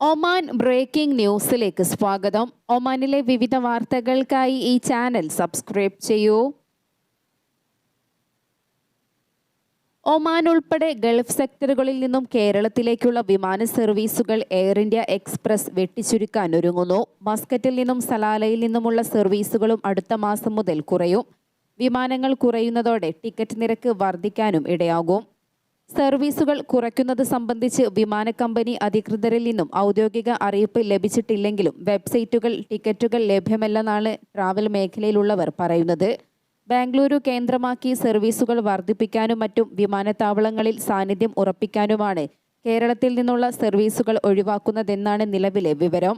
Oman breaking ന്യൂസിലേക്ക് സ്വാഗതം. ഒമാനിലെ വിവിധ വാർത്തകൾക്കായി ഈ ചാനൽ സബ്സ്ക്രൈബ് ചെയ്യൂ. ഒമാൻ ഉൾപ്പെടെ ഗൾഫ് സെക്ടറുകളിൽ നിന്നും കേരളത്തിലേക്കുള്ള വിമാന സർവീസുകൾ എയർ ഇന്ത്യ എക്സ്പ്രസ് വെട്ടിച്ചുരുക്കാൻ ഒരുങ്ങുന്നു. മസ്കറ്റിൽ നിന്നും സലാലയിൽ നിന്നുമുള്ള സർവീസുകളും അടുത്ത മാസം മുതൽ കുറയും. വിമാനങ്ങൾ കുറയുന്നതോടെ ടിക്കറ്റ് നിരക്ക് വർദ്ധിക്കാനും ഇടയാകും. സർവീസുകൾ കുറയ്ക്കുന്നത് സംബന്ധിച്ച് വിമാന കമ്പനി അധികൃതരിൽ നിന്നും ഔദ്യോഗിക അറിയിപ്പ് ലഭിച്ചിട്ടില്ലെങ്കിലും വെബ്സൈറ്റുകൾ ടിക്കറ്റുകൾ ലഭ്യമല്ലെന്നാണ് ട്രാവൽ മേഖലയിലുള്ളവർ പറയുന്നത്. ബാംഗ്ലൂരു കേന്ദ്രമാക്കി സർവീസുകൾ വർദ്ധിപ്പിക്കാനും മറ്റും വിമാനത്താവളങ്ങളിൽ സാന്നിധ്യം ഉറപ്പിക്കാനുമാണ് കേരളത്തിൽ നിന്നുള്ള സർവീസുകൾ ഒഴിവാക്കുന്നതെന്നാണ് നിലവിലെ വിവരം.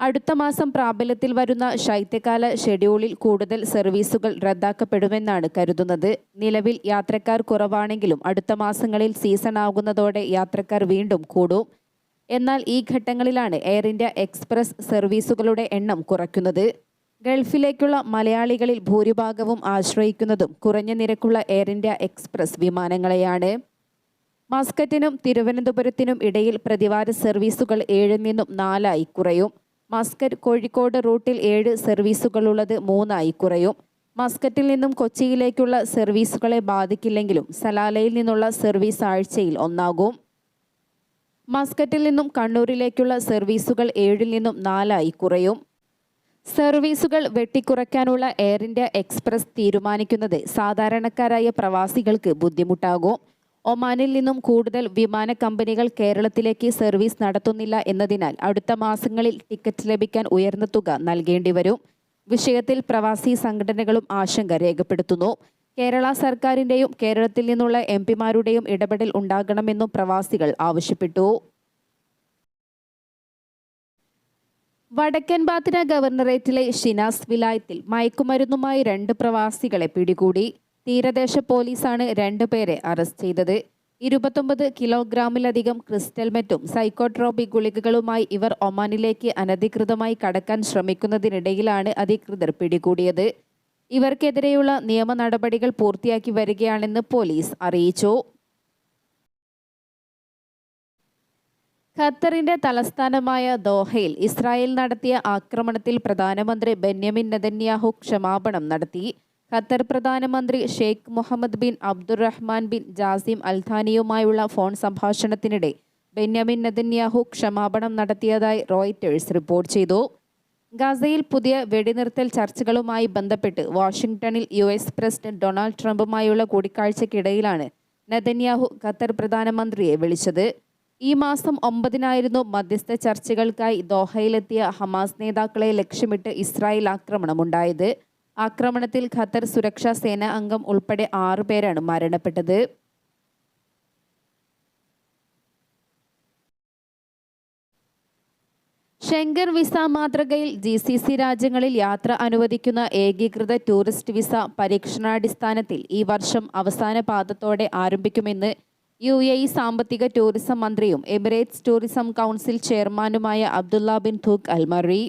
അടുത്ത മാസം പ്രാബല്യത്തിൽ വരുന്ന ശൈത്യകാല ഷെഡ്യൂളിൽ കൂടുതൽ സർവീസുകൾ റദ്ദാക്കപ്പെടുമെന്നാണ് കരുതുന്നത്. നിലവിൽ യാത്രക്കാർ കുറവാണെങ്കിലും അടുത്ത മാസങ്ങളിൽ സീസൺ ആകുന്നതോടെ യാത്രക്കാർ വീണ്ടും കൂടും. എന്നാൽ ഈ ഘട്ടങ്ങളിലാണ് എയർ ഇന്ത്യ എക്സ്പ്രസ് സർവീസുകളുടെ എണ്ണം കുറയ്ക്കുന്നത്. ഗൾഫിലേക്കുള്ള മലയാളികളിൽ ഭൂരിഭാഗവും ആശ്രയിക്കുന്നതും കുറഞ്ഞ നിരക്കുള്ള എയർ ഇന്ത്യ എക്സ്പ്രസ് വിമാനങ്ങളെയാണ്. മസ്കറ്റിനും തിരുവനന്തപുരത്തിനും ഇടയിൽ പ്രതിവാര സർവീസുകൾ ഏഴിൽ നിന്നും നാലായി കുറയും. മസ്കറ്റ് കോഴിക്കോട് റൂട്ടിൽ ഏഴ് സർവീസുകളുള്ളത് മൂന്നായി കുറയും. മസ്കറ്റിൽ നിന്നും കൊച്ചിയിലേക്കുള്ള സർവീസുകളെ ബാധിക്കില്ലെങ്കിലും സലാലയിൽ നിന്നുള്ള സർവീസ് ആഴ്ചയിൽ ഒന്നാകും. മസ്കറ്റിൽ നിന്നും കണ്ണൂരിലേക്കുള്ള സർവീസുകൾ ഏഴിൽ നിന്നും നാലായി കുറയും. സർവീസുകൾ വെട്ടിക്കുറയ്ക്കാനുള്ള എയർ ഇന്ത്യ എക്സ്പ്രസ് തീരുമാനിക്കുന്നത് സാധാരണക്കാരായ പ്രവാസികൾക്ക് ബുദ്ധിമുട്ടാകും. ഒമാനിൽ നിന്നും കൂടുതൽ വിമാന കമ്പനികൾ കേരളത്തിലേക്ക് സർവീസ് നടത്തുന്നില്ല എന്നതിനാൽ അടുത്ത മാസങ്ങളിൽ ടിക്കറ്റ് ലഭിക്കാൻ ഉയർന്ന തുക നൽകേണ്ടി വരും. വിഷയത്തിൽ പ്രവാസി സംഘടനകളും ആശങ്ക രേഖപ്പെടുത്തുന്നു. കേരള സർക്കാരിന്റെയും കേരളത്തിൽ നിന്നുള്ള എം പിമാരുടെയും ഇടപെടൽ ഉണ്ടാകണമെന്നും പ്രവാസികൾ ആവശ്യപ്പെട്ടു. വടക്കൻ ബാത്തിന ഗവർണറേറ്റിലെ ഷിനാസ് വിലായത്തിൽ മയക്കുമരുന്നുമായി രണ്ട് പ്രവാസികളെ പിടികൂടി. തീരദേശ പോലീസാണ് രണ്ടുപേരെ അറസ്റ്റ് ചെയ്തത്. ഇരുപത്തൊമ്പത് കിലോഗ്രാമിലധികം ക്രിസ്റ്റൽമെറ്റും സൈക്കോട്രോപി ഗുളികകളുമായി ഇവർ ഒമാനിലേക്ക് അനധികൃതമായി കടക്കാൻ ശ്രമിക്കുന്നതിനിടയിലാണ് അധികൃതർ പിടികൂടിയത്. ഇവർക്കെതിരെയുള്ള നിയമ നടപടികൾ പൂർത്തിയാക്കി വരികയാണെന്ന് പോലീസ് അറിയിച്ചു. ഖത്തറിന്റെ തലസ്ഥാനമായ ദോഹയിൽ ഇസ്രായേൽ നടത്തിയ ആക്രമണത്തിൽ പ്രധാനമന്ത്രി ബെന്യാമിൻ നെതന്യാഹു ക്ഷമാപണം നടത്തി. ഖത്തർ പ്രധാനമന്ത്രി Sheikh Mohammed bin Abdulrahman bin Jassim അൽഥാനിയുമായുള്ള phone സംഭാഷണത്തിനിടെ ബെന്യാമിൻ നദന്യാഹു ക്ഷമാപണം നടത്തിയതായി റോയിറ്റേഴ്സ് റിപ്പോർട്ട് ചെയ്തു. ഗാസയിൽ പുതിയ വെടിനിർത്തൽ ചർച്ചകളുമായി ബന്ധപ്പെട്ട് വാഷിംഗ്ടണിൽ യു എസ് പ്രസിഡന്റ് ഡൊണാൾഡ് ട്രംപുമായുള്ള കൂടിക്കാഴ്ചയ്ക്കിടയിലാണ് നദന്യാഹു ഖത്തർ പ്രധാനമന്ത്രിയെ വിളിച്ചത്. ഈ മാസം ഒമ്പതിനായിരുന്നു മധ്യസ്ഥ ചർച്ചകൾക്കായി ദോഹയിലെത്തിയ ഹമാസ് നേതാക്കളെ ലക്ഷ്യമിട്ട് ഇസ്രായേൽ ആക്രമണമുണ്ടായത്. ആക്രമണത്തിൽ ഖത്തർ സുരക്ഷാ സേന അംഗം ഉൾപ്പെടെ ആറുപേരാണ് മരണപ്പെട്ടത്. ഷെങ്കർ വിസ മാതൃകയിൽ ജി സി സി രാജ്യങ്ങളിൽ യാത്ര അനുവദിക്കുന്ന ഏകീകൃത ടൂറിസ്റ്റ് വിസ പരീക്ഷണാടിസ്ഥാനത്തിൽ ഈ വർഷം അവസാന പാദത്തോടെ ആരംഭിക്കുമെന്ന് യു എ ഇ സാമ്പത്തിക ടൂറിസം മന്ത്രിയും എമിറേറ്റ്സ് ടൂറിസം കൗൺസിൽ ചെയർമാനുമായ Abdullah bin Touq Almarri.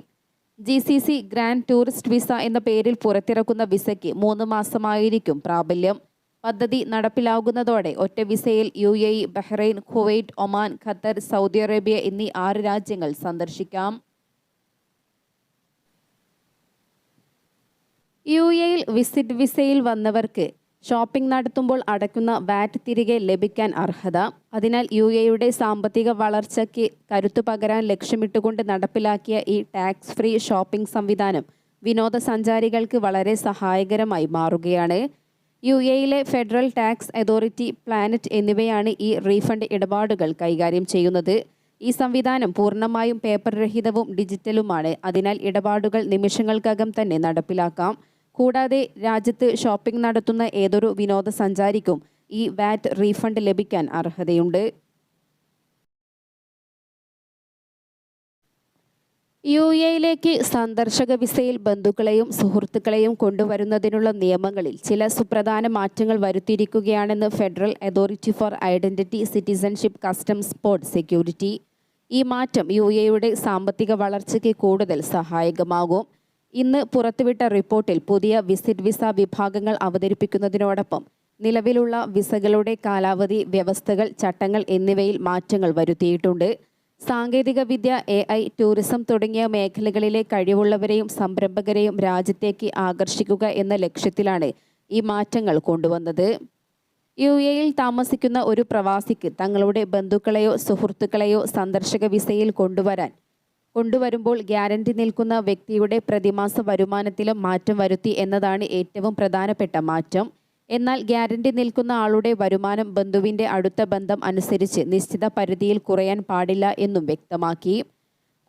G C C grand tourist visa എന്ന പേരിൽ പുറത്തിറക്കുന്ന വിസയ്ക്ക് മൂന്ന് മാസമായിരിക്കും പ്രാബല്യം. പദ്ധതി നടപ്പിലാകുന്നതോടെ ഒറ്റ വിസയിൽ U A E Bahrain Kuwait Oman Qatar Saudi Arabia എന്നീ ആറ് രാജ്യങ്ങൾ സന്ദർശിക്കാം. യു എയിൽ വിസിറ്റ് വിസയിൽ വന്നവർക്ക് ഷോപ്പിംഗ് നടത്തുമ്പോൾ അടയ്ക്കുന്ന വാറ്റ് തിരികെ ലഭിക്കാൻ അർഹത. അതിനാൽ യു എയുടെ സാമ്പത്തിക വളർച്ചയ്ക്ക് കരുത്തു പകരാൻ ലക്ഷ്യമിട്ടുകൊണ്ട് നടപ്പിലാക്കിയ ഈ ടാക്സ് ഫ്രീ ഷോപ്പിംഗ് സംവിധാനം വിനോദസഞ്ചാരികൾക്ക് വളരെ സഹായകരമായി മാറുകയാണ്. യു എയിലെ ഫെഡറൽ ടാക്സ് അതോറിറ്റി പ്ലാനറ്റ് എന്നിവയാണ് ഈ റീഫണ്ട് ഇടപാടുകൾ കൈകാര്യം ചെയ്യുന്നത്. ഈ സംവിധാനം പൂർണമായും പേപ്പർ രഹിതവും ഡിജിറ്റലുമാണ്. അതിനാൽ ഇടപാടുകൾ നിമിഷങ്ങൾക്കകം തന്നെ നടപ്പിലാക്കാം. കൂടാതെ രാജ്യത്ത് ഷോപ്പിംഗ് നടത്തുന്ന ഏതൊരു വിനോദസഞ്ചാരിക്കും ഈ വാറ്റ് റീഫണ്ട് ലഭിക്കാൻ അർഹതയുണ്ട്. യു എയിലേക്ക് സന്ദർശക വിസയിൽ ബന്ധുക്കളെയും സുഹൃത്തുക്കളെയും കൊണ്ടുവരുന്നതിനുള്ള നിയമങ്ങളിൽ ചില സുപ്രധാന മാറ്റങ്ങൾ വരുത്തിയിരിക്കുകയാണെന്ന് federal authority for identity citizenship customs port security. ഈ മാറ്റം യു എയുടെ സാമ്പത്തിക വളർച്ചയ്ക്ക് കൂടുതൽ സഹായകമാകും. ഇന്ന് പുറത്തുവിട്ട റിപ്പോർട്ടിൽ പുതിയ വിസിറ്റ് വിസ വിഭാഗങ്ങൾ അവതരിപ്പിക്കുന്നതിനോടൊപ്പം നിലവിലുള്ള വിസകളുടെ കാലാവധി വ്യവസ്ഥകൾ ചട്ടങ്ങൾ എന്നിവയിൽ മാറ്റങ്ങൾ വരുത്തിയിട്ടുണ്ട്. സാങ്കേതികവിദ്യ എ ഐ ടൂറിസം തുടങ്ങിയ മേഖലകളിലെ കഴിവുള്ളവരെയും സംരംഭകരെയും രാജ്യത്തേക്ക് ആകർഷിക്കുക എന്ന ലക്ഷ്യത്തിലാണ് ഈ മാറ്റങ്ങൾ കൊണ്ടുവന്നത്. യു എയിൽ താമസിക്കുന്ന ഒരു പ്രവാസിക്ക് തങ്ങളുടെ ബന്ധുക്കളെയോ സുഹൃത്തുക്കളെയോ സന്ദർശക വിസയിൽ കൊണ്ടുവരാൻ കൊണ്ടുവരുമ്പോൾ ഗ്യാരണ്ടി നിൽക്കുന്ന വ്യക്തിയുടെ പ്രതിമാസ വരുമാനത്തിലും മാറ്റം വരുത്തി എന്നതാണ് ഏറ്റവും പ്രധാനപ്പെട്ട മാറ്റം. എന്നാൽ ഗ്യാരണ്ടി നിൽക്കുന്ന ആളുടെ വരുമാനം ബന്ധുവിന്റെ അടുത്ത ബന്ധം അനുസരിച്ച് നിശ്ചിത പരിധിയിൽ കുറയാൻ പാടില്ല എന്നും വ്യക്തമാക്കി.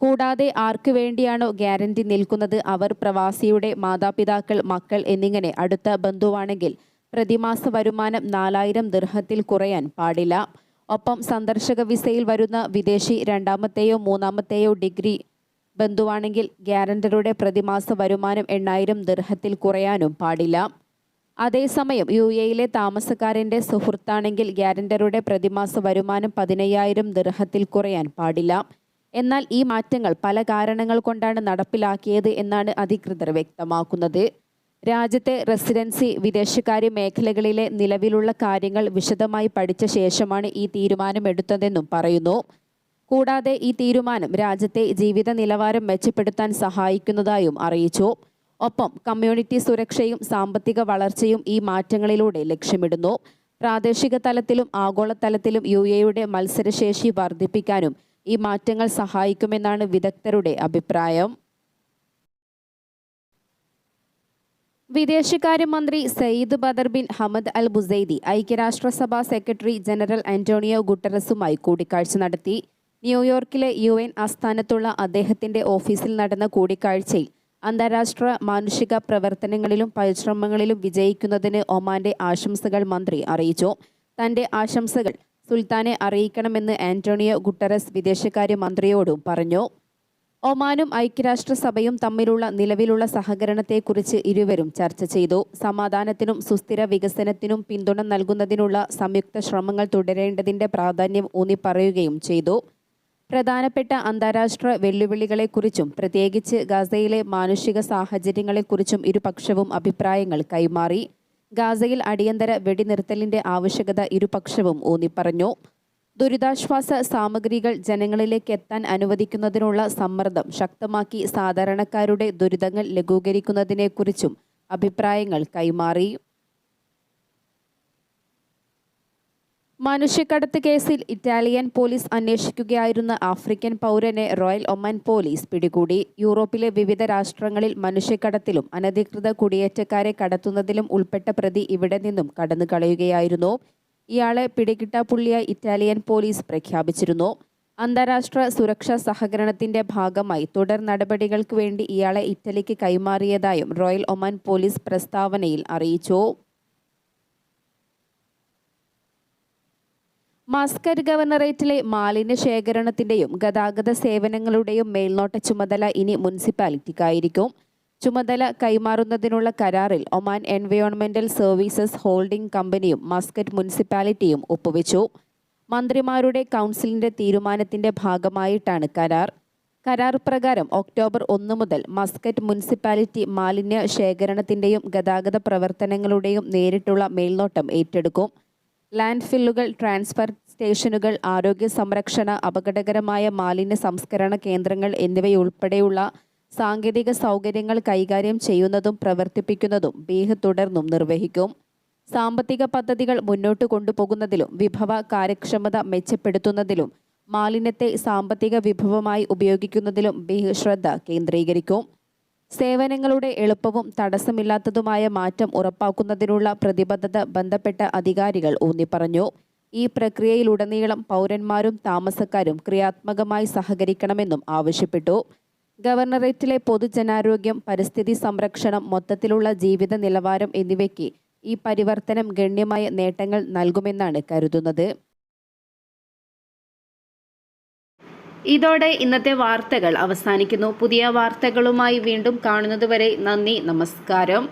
കൂടാതെ ആർക്ക് വേണ്ടിയാണോ ഗ്യാരണ്ടി നിൽക്കുന്നത്? അവർ പ്രവാസിയുടെ മാതാപിതാക്കൾ മക്കൾ എന്നിങ്ങനെ അടുത്ത ബന്ധുവാണെങ്കിൽ പ്രതിമാസ വരുമാനം നാലായിരം ദൃഹത്തിൽ കുറയാൻ പാടില്ല. ഒപ്പം സന്ദർശക വിസയിൽ വരുന്ന വിദേശി രണ്ടാമത്തെയോ മൂന്നാമത്തെയോ ഡിഗ്രി ബന്ധുവാണെങ്കിൽ ഗ്യാരണ്ടറുടെ പ്രതിമാസ വരുമാനം എണ്ണായിരം ദീർഘത്തിൽ കുറയാനും പാടില്ല. അതേസമയം യു എയിലെ താമസക്കാരന്റെ സുഹൃത്താണെങ്കിൽ ഗ്യാരണ്ടറുടെ പ്രതിമാസ വരുമാനം പതിനയ്യായിരം ദീർഘത്തിൽ കുറയാൻ പാടില്ല. എന്നാൽ ഈ മാറ്റങ്ങൾ പല കാരണങ്ങൾ കൊണ്ടാണ് നടപ്പിലാക്കിയത് എന്നാണ് അധികൃതർ വ്യക്തമാക്കുന്നത്. രാജ്യത്തെ റെസിഡൻസി വിദേശകാര്യ മേഖലകളിലെ നിലവിലുള്ള കാര്യങ്ങൾ വിശദമായി പഠിച്ച ശേഷമാണ് ഈ തീരുമാനം എടുത്തതെന്നും പറയുന്നു. കൂടാതെ ഈ തീരുമാനം രാജ്യത്തെ ജീവിത നിലവാരം മെച്ചപ്പെടുത്താൻ സഹായിക്കുന്നതായും അറിയിച്ചു. ഒപ്പം കമ്മ്യൂണിറ്റി സുരക്ഷയും സാമ്പത്തിക വളർച്ചയും ഈ മാറ്റങ്ങളിലൂടെ ലക്ഷ്യമിടുന്നു. പ്രാദേശിക തലത്തിലും ആഗോളതലത്തിലും യു എയുടെ മത്സരശേഷി വർദ്ധിപ്പിക്കാനും ഈ മാറ്റങ്ങൾ സഹായിക്കുമെന്നാണ് വിദഗ്ധരുടെ അഭിപ്രായം. വിദേശകാര്യമന്ത്രി Sayyid Badr bin Hamad Al Busaidi ഐക്യരാഷ്ട്രസഭാ secretary general Antonio ഗുട്ടറസുമായി കൂടിക്കാഴ്ച നടത്തി. ന്യൂയോർക്കിലെ യു എൻ ആസ്ഥാനത്തുള്ള അദ്ദേഹത്തിന്റെ ഓഫീസിൽ നടന്ന കൂടിക്കാഴ്ചയിൽ അന്താരാഷ്ട്ര മാനുഷിക പ്രവർത്തനങ്ങളിലും പരിശ്രമങ്ങളിലും വിജയിക്കുന്നതിന് ഒമാന്റെ ആശംസകൾ മന്ത്രി അറിയിച്ചു. തന്റെ ആശംസകൾ സുൽത്താനെ അറിയിക്കണമെന്ന് ആന്റോണിയോ ഗുട്ടറസ് വിദേശകാര്യ മന്ത്രിയോടും പറഞ്ഞു. ഒമാനും ഐക്യരാഷ്ട്രസഭയും തമ്മിലുള്ള നിലവിലുള്ള സഹകരണത്തെക്കുറിച്ച് ഇരുവരും ചർച്ച ചെയ്തു. സമാധാനത്തിനും സുസ്ഥിര വികസനത്തിനും പിന്തുണ നൽകുന്നതിനുള്ള സംയുക്ത ശ്രമങ്ങൾ തുടരേണ്ടതിന്റെ പ്രാധാന്യം ഊന്നിപ്പറയുകയും ചെയ്തു. പ്രധാനപ്പെട്ട അന്താരാഷ്ട്ര വെല്ലുവിളികളെക്കുറിച്ചും പ്രത്യേകിച്ച് ഗാസയിലെ മാനുഷിക സാഹചര്യങ്ങളെക്കുറിച്ചും ഇരുപക്ഷവും അഭിപ്രായങ്ങൾ കൈമാറി. ഗാസയിൽ അടിയന്തര വെടിനിർത്തലിന്റെ ആവശ്യകത ഇരുപക്ഷവും ഊന്നിപ്പറഞ്ഞു. ദുരിതാശ്വാസ സാമഗ്രികൾ ജനങ്ങളിലേക്ക് എത്താൻ അനുവദിക്കുന്നതിനുള്ള സമ്മർദ്ദം ശക്തമാക്കി സാധാരണക്കാരുടെ ദുരിതങ്ങൾ ലഘൂകരിക്കുന്നതിനെക്കുറിച്ചും അഭിപ്രായങ്ങൾ കൈമാറി. മനുഷ്യക്കടത്ത് കേസിൽ ഇറ്റാലിയൻ പോലീസ് അന്വേഷിക്കുകയായിരുന്ന ആഫ്രിക്കൻ പൗരനെ റോയൽ ഒമാൻ പോലീസ് പിടികൂടി. യൂറോപ്പിലെ വിവിധ രാഷ്ട്രങ്ങളിൽ മനുഷ്യക്കടത്തിലും അനധികൃത കുടിയേറ്റക്കാരെ കടത്തുന്നതിലും ഉൾപ്പെട്ട പ്രതി ഇവിടെ നിന്നും കടന്നു കളയുകയായിരുന്നു ഇയാളെ പിടികിട്ടാപ്പുള്ളിയായി ഇറ്റാലിയൻ പോലീസ് പ്രഖ്യാപിച്ചിരുന്നു. അന്താരാഷ്ട്ര സുരക്ഷാ സഹകരണത്തിന്റെ ഭാഗമായി തുടർ നടപടികൾക്ക് വേണ്ടി ഇയാളെ ഇറ്റലിക്ക് കൈമാറിയതായും റോയൽ ഒമാൻ പോലീസ് പ്രസ്താവനയിൽ അറിയിച്ചു. മസ്കറ്റ് ഗവർണറേറ്റിലെ മാലിന്യ ശേഖരണത്തിന്റെയും ഗതാഗത സേവനങ്ങളുടെയും മേൽനോട്ട ചുമതല ഇനി മുനിസിപ്പാലിറ്റിക്കായിരിക്കും. ചുമതല കൈമാറുന്നതിനുള്ള കരാറിൽ ഒമാൻ എൻവയോൺമെന്റൽ സർവീസസ് ഹോൾഡിംഗ് കമ്പനിയും മസ്കറ്റ് മുനിസിപ്പാലിറ്റിയും ഒപ്പുവെച്ചു. മന്ത്രിമാരുടെ കൗൺസിലിന്റെ തീരുമാനത്തിന്റെ ഭാഗമായിട്ടാണ് കരാർ. കരാർ പ്രകാരം ഒക്ടോബർ ഒന്ന് മുതൽ മസ്കറ്റ് മുനിസിപ്പാലിറ്റി മാലിന്യ ശേഖരണത്തിന്റെയും ഗതാഗത പ്രവർത്തനങ്ങളുടെയും നേരിട്ടുള്ള മേൽനോട്ടം ഏറ്റെടുക്കും. ലാൻഡ് ഫില്ലുകൾ ട്രാൻസ്ഫർ സ്റ്റേഷനുകൾ ആരോഗ്യ സംരക്ഷണ അപകടകരമായ മാലിന്യ സംസ്കരണ കേന്ദ്രങ്ങൾ എന്നിവയുൾപ്പെടെയുള്ള സാങ്കേതിക സൗകര്യങ്ങൾ കൈകാര്യം ചെയ്യുന്നതും പ്രവർത്തിപ്പിക്കുന്നതും ബീഹ് തുടർന്നും നിർവഹിക്കും. സാമ്പത്തിക പദ്ധതികൾ മുന്നോട്ട് കൊണ്ടുപോകുന്നതിലും വിഭവ കാര്യക്ഷമത മെച്ചപ്പെടുത്തുന്നതിലും മാലിന്യത്തെ സാമ്പത്തിക വിഭവമായി ഉപയോഗിക്കുന്നതിലും ബീഹ് ശ്രദ്ധ കേന്ദ്രീകരിക്കും. സേവനങ്ങളുടെ എളുപ്പവും തടസ്സമില്ലാത്തതുമായ മാറ്റം ഉറപ്പാക്കുന്നതിനുള്ള പ്രതിബദ്ധത ബന്ധപ്പെട്ട അധികാരികൾ ഊന്നിപ്പറഞ്ഞു. ഈ പ്രക്രിയയിലുടനീളം പൗരന്മാരും താമസക്കാരും ക്രിയാത്മകമായി സഹകരിക്കണമെന്നും ആവശ്യപ്പെട്ടു. ഗവർണറേറ്റിലെ പൊതുജനാരോഗ്യം പരിസ്ഥിതി സംരക്ഷണം മൊത്തത്തിലുള്ള ജീവിത നിലവാരം എന്നിവയ്ക്ക് ഈ പരിവർത്തനം ഗണ്യമായ നേട്ടങ്ങൾ നൽകുമെന്നാണ് കരുതുന്നത്. ഇതോടെ ഇന്നത്തെ വാർത്തകൾ അവസാനിക്കുന്നു. പുതിയ വാർത്തകളുമായി വീണ്ടും കാണുന്നതുവരെ നന്ദി നമസ്കാരം.